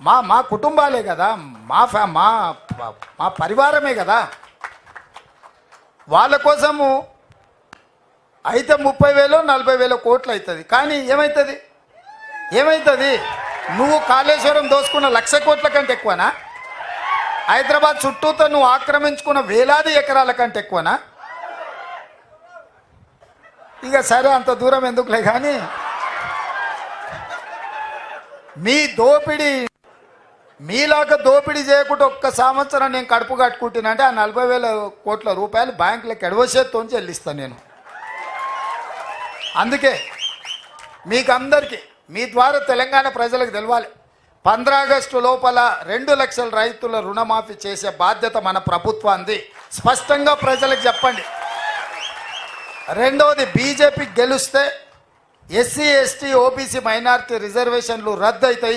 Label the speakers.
Speaker 1: మా మా కుటుంబాలే కదా. మా ఫ్యా మా మా పరివారమే కదా. వాళ్ళ కోసము అయితే ముప్పై వేలు నలభై వేల కోట్లు అవుతుంది కానీ ఏమవుతుంది ఏమవుతుంది నువ్వు కాళేశ్వరం దోసుకున్న లక్ష కోట్ల కంటే ఎక్కువనా? హైదరాబాద్ చుట్టూతో నువ్వు ఆక్రమించుకున్న వేలాది ఎకరాల కంటే ఎక్కువనా? ఇక సరే అంత దూరం ఎందుకులే కానీ మీ దోపిడీ మీలాగా దోపిడీ చేయకుండా ఒక్క సంవత్సరం నేను కడుపు కట్టుకుంటానంటే ఆ నలభై వేల కోట్ల రూపాయలు బ్యాంకులకు ఎడవసేత్తో చెల్లిస్తాను నేను. అందుకే మీకు అందరికీ మీ ద్వారా తెలంగాణ ప్రజలకు తెలవాలి. ఆగస్టు లోపల రెండు లక్షల రైతుల రుణమాఫీ చేసే బాధ్యత మన ప్రభుత్వాన్ని స్పష్టంగా ప్రజలకు చెప్పండి. రెండవది బీజేపీ గెలిస్తే ఎస్సీ ఎస్టీ ఓబీసీ మైనారిటీ రిజర్వేషన్లు రద్దు అవుతాయి